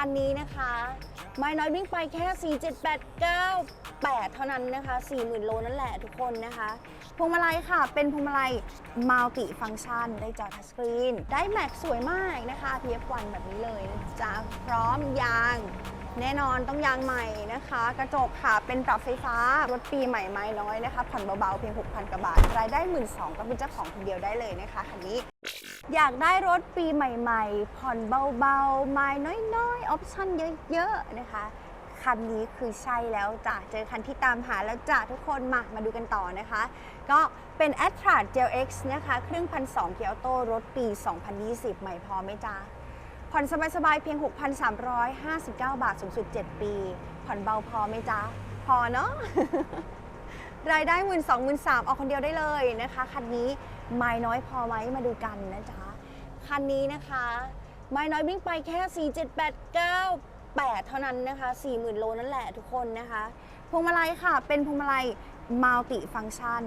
คันนี้นะคะ ไม่น้อยวิ่งไปแค่ 4 7 8 9 8 เท่านั้นนะคะ 40,000 โลนั่นแหละทุกคนนะคะ พวงมาลัยค่ะ เป็นพวงมาลัยมัลติฟังก์ชัน ได้จอทัชสกรีน ได้แม็กสวยมากนะคะ PF1 แบบนี้เลยนะจ๊ะพร้อมยาง แน่นอนต้องยางใหม่นะคะ กระจกค่ะเป็นปรับไฟฟ้ารถปีใหม่ไม้น้อยนะคะ ผ่อนเบาๆเพียง 6,000กว่าบาท รายได้ 1 2ื่นก็เป็นเจ้าของคนเดียวได้เลยนะคะคันนี้ อยากได้รถปีใหม่ๆ ผ่อนเบาๆ ไม้น้อยๆ ออปชั่นเยอะๆ นะคะคันนี้คือใช่แล้วจ้ะ เจอคันที่ตามหาแล้วจ้ะทุกคนมา มาดูกันต่อนะคะ ก็เป็น a t t r a Gel X นะคะ เครื่องพันสองเกียร์ออโต้รถปี 2020 ใหม่พอไหมจ๊ะ ผ่อนสบายๆเพียง 6,359 บาทสูงสุด 7 ปี ผ่อนเบาพอไหมจ๊ะ พอเนาะรายได้หมื่นสองหมื่นสามออกคนเดียวได้เลยนะคะ คันนี้ไม้น้อยพอไหมมาดูกันนะจ๊ะ คันนี้นะคะ ไม้น้อยวิ่งไปแค่ 4 7 8 9 8 เท่านั้นนะคะ 40,000 โลนั่นแหละทุกคนนะคะ พวงมาลัยค่ะ เป็นพวงมาลัยมัลติฟัง c t ชัน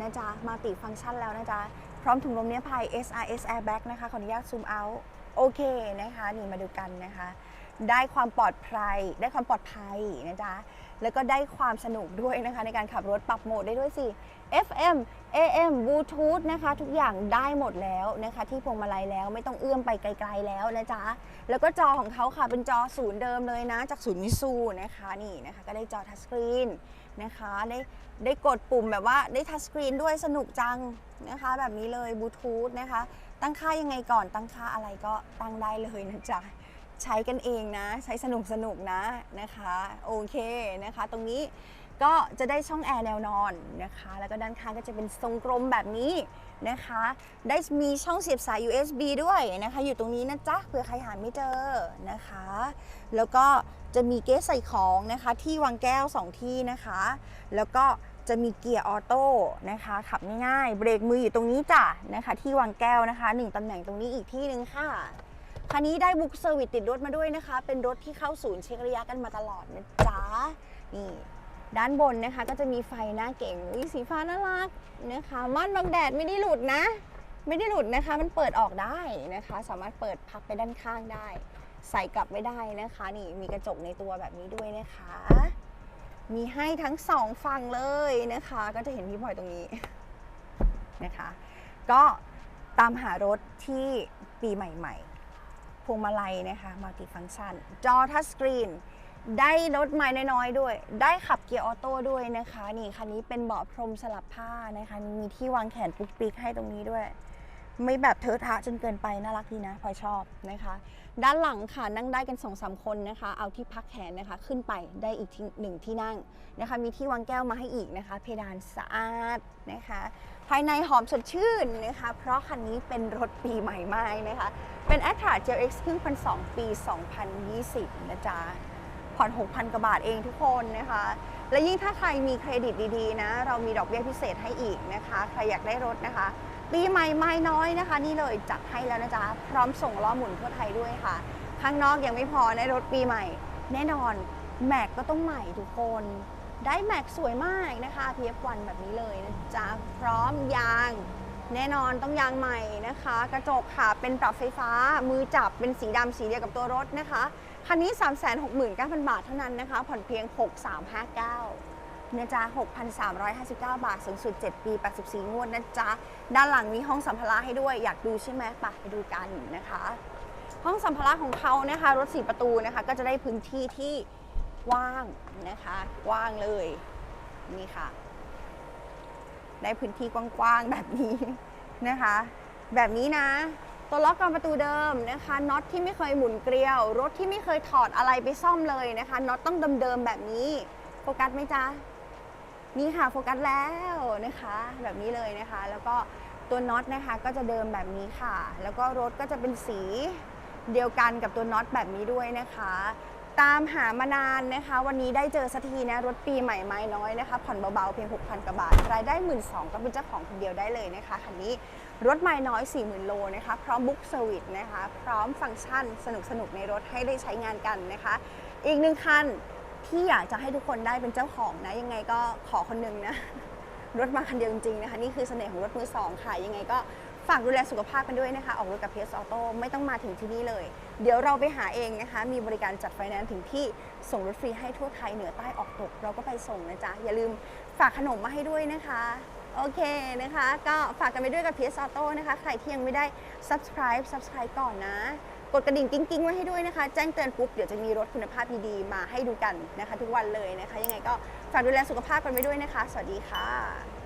นะจ๊ะมัลติฟัง c t ชันแล้วนะจ๊ะ พร้อมถุงลมนิรภัย SRS Airbag นะคะ ขออนุญาตซูมเอาโอเคนะคะ นี่มาดูกันนะคะ ได้ความปลอดภัย ได้ความปลอดภัยนะจ๊ะแล้วก็ได้ความสนุกด้วยนะคะ ในการขับรถปรับโหมดได้ด้วยสิ FM AM Bluetooth นะคะทุกอย่างได้หมดแล้วนะคะที่พวงมาลัยแล้วไม่ต้องเอื้อมไปไกล ๆแล้วนะจ๊ะ แล้วก็จอของเขาค่ะเป็นจอศูนย์เดิมเลยนะ จากศูนย์มิซูนะคะนี่นะคะก็ได้จอทัชสกรีนนะคะได้ได้กดปุ่มแบบว่าได้ทัชสกรีนด้วยสนุกจังนะคะแบบนี้เลยบลูทูธนะคะตั้งค่ายังไงก่อนตั้งค่าอะไรก็ตั้งได้เลยนะจ๊ะใช้กันเองนะ ใช้สนุกสนุกนะนะคะโอเคนะคะ ตรงนี้ ก็จะได้ช่องแอร์แนวนอนนะคะ แล้วก็ด้านข้างก็จะเป็นทรงกลมแบบนี้นะคะ ได้มีช่องเสียบสาย USB ด้วยนะคะ อยู่ตรงนี้นะจ๊ะเผื่อใครหาไม่เจอนะคะ แล้วก็จะมีเกสใส่ของนะคะ ที่วางแก้ว 2 ที่นะคะ แล้วก็จะมีเกียร์ออโต้นะคะขับง่ายๆเบรกมืออยู่ตรงนี้จ้ะนะคะ ที่วางแก้วนะคะหนึ่งตำแหน่งตรงนี้อีกที่หนึ่งค่ะคันนี้ได้บุ๊กเซอร์วิสติดรถมาด้วยนะคะ เป็นรถที่เข้าศูนย์เช็คระยะกันมาตลอดนะจ๊ะนี่ ด้านบนนะคะก็จะมีไฟหน้าเก่งอุ๊ยสีฟ้าน่ารักนะคะ ม่านบังแดดไม่ได้หลุดนะ ไม่ได้หลุดนะคะ มันเปิดออกได้นะคะ สามารถเปิดพับไปด้านข้างได้ ใส่กลับไว้ได้นะคะ นี่มีกระจกในตัวแบบนี้ด้วยนะคะ มีให้ทั้งสองฝั่งเลยนะคะ ก็จะเห็นพี่พลอยตรงนี้นะคะ ก็ตามหารถที่ปีใหม่ๆพวงมาลัยนะคะมัลติฟัง c t ชันจอทัชสกรีน ได้รถไม้น้อยๆด้วย ได้ขับเกียร์ออโต้ด้วยนะคะ นี่คันนี้เป็นเบาะพรมสลับผ้านะคะ มีที่วางแขนปุ๊กปิ๊กให้ตรงนี้ด้วย ไม่แบบเทอะทะจนเกินไปน่ารักดีนะพลอยชอบนะคะ ด้านหลังค่ะนั่งได้กัน2อสาคนนะคะ เอาที่พักแขนนะคะขึ้นไปได้อีกที่หนึ่งที่นั่งนะคะ มีที่วางแก้วมาให้อีกนะคะ เพดานสะอาดนะคะ ภายในหอมสดชื่นนะคะ เพราะคันนี้เป็นรถปีใหม่มากนะคะ เป็น a t t r a Gel X เครื่งพันสปี 2020นะจ๊ะ ผ่อน 6,000 กว่าบาทเองทุกคนนะคะ และยิ่งถ้าใครมีเครดิตดีๆ นะ เรามีดอกเบี้ยพิเศษให้อีกนะคะ ใครอยากได้รถนะคะ ปีใหม่ไม่น้อยนะคะ นี่เลยจัดให้แล้วนะจ๊ะ พร้อมส่งล้อหมุนทั่วไทยด้วยค่ะ ข้างนอกยังไม่พอในรถปีใหม่ แน่นอนแม็กก็ต้องใหม่ทุกคน ได้แม็กสวยมากนะคะ PF1 แบบนี้เลยนะจ๊ะ พร้อมยางแน่นอนต้องยางใหม่นะคะ กระจกค่ะเป็นปรับไฟฟ้ามือจับเป็นสีดำสีเดียวกับตัวรถนะคะ คันนี้ 369,000 บาทเท่านั้นนะคะ ผ่อนเพียง 6359เนี่ยจ้า6,359 บาท สูงสุด 7 ปี 84 งวดนะจ๊ะ ด้านหลังมีห้องสัมภาระให้ด้วย อยากดูใช่ไหมไปไปดูกันนะคะ ห้องสัมภาระของเขานะคะ รถ 4 ประตูนะคะ ก็จะได้พื้นที่ที่กว้างนะคะกว้างเลย นี่ค่ะ ได้พื้นที่กว้างๆแบบนี้นะคะ แบบนี้นะ ตัวล็อกกรอนประตูเดิมนะคะน็อตที่ไม่เคยหมุนเกลียว รถที่ไม่เคยถอดอะไรไปซ่อมเลยนะคะน็อตต้องเดิมๆแบบนี้ โฟกัสไหมจ๊ะนี่ค่ะโฟกัสแล้วนะคะ แบบนี้เลยนะคะ แล้วก็ตัวน็อตนะคะก็จะเดิมแบบนี้ค่ะ แล้วก็รถก็จะเป็นสีเดียวกันกับตัวน็อตแบบนี้ด้วยนะคะ ตามหามานานนะคะ วันนี้ได้เจอสักทีนะรถปีใหม่ไม้น้อยนะคะ ผ่อนเบาๆเพียง 6,000กว่าบาท รายได้ 1 2ื่นก็เป็นเจ้าของคนเดียวได้เลยนะคะคันนี้รถไม้น้อย 40,000 โลนะคะ พร้อมบุ๊กเซอร์วิสนะคะ พร้อมฟังก์ชันสนุกๆในรถให้ได้ใช้งานกันนะคะ อีกหนึ่งคันที่อยากจะให้ทุกคนได้เป็นเจ้าของนะ ยังไงก็ขอคนหนึงนะรถมาคันเดียวจริงๆนะคะ นี่คือเสน่ห์ของรถมือสองค่ะยังไงก็ ฝากดูแลสุขภาพกันด้วยนะคะ ออกรถกับ PS Auto ไม่ต้องมาถึงที่นี่เลย เดี๋ยวเราไปหาเองนะคะ มีบริการจัดไฟแนนซ์ถึงที่ส่งรถฟรีให้ทั่วไทยเหนือใต้ออกตก เราก็ไปส่งนะจ๊ะ อย่าลืมฝากขนมมาให้ด้วยนะคะโอเคนะคะ ก็ฝากกันไปด้วยกับ PS Auto นะคะ ใครที่ยังไม่ได้ subscribe subscribe ก่อนนะ กดกระดิ่งกิ้งๆ ไว้ให้ด้วยนะคะ แจ้งเตือนปุ๊บ เดี๋ยวจะมีรถคุณภาพดีๆ มาให้ดูกันนะคะ ทุกวันเลยนะคะ ยังไงก็ฝากดูแลสุขภาพกันไว้ด้วยนะคะ สวัสดีค่ะ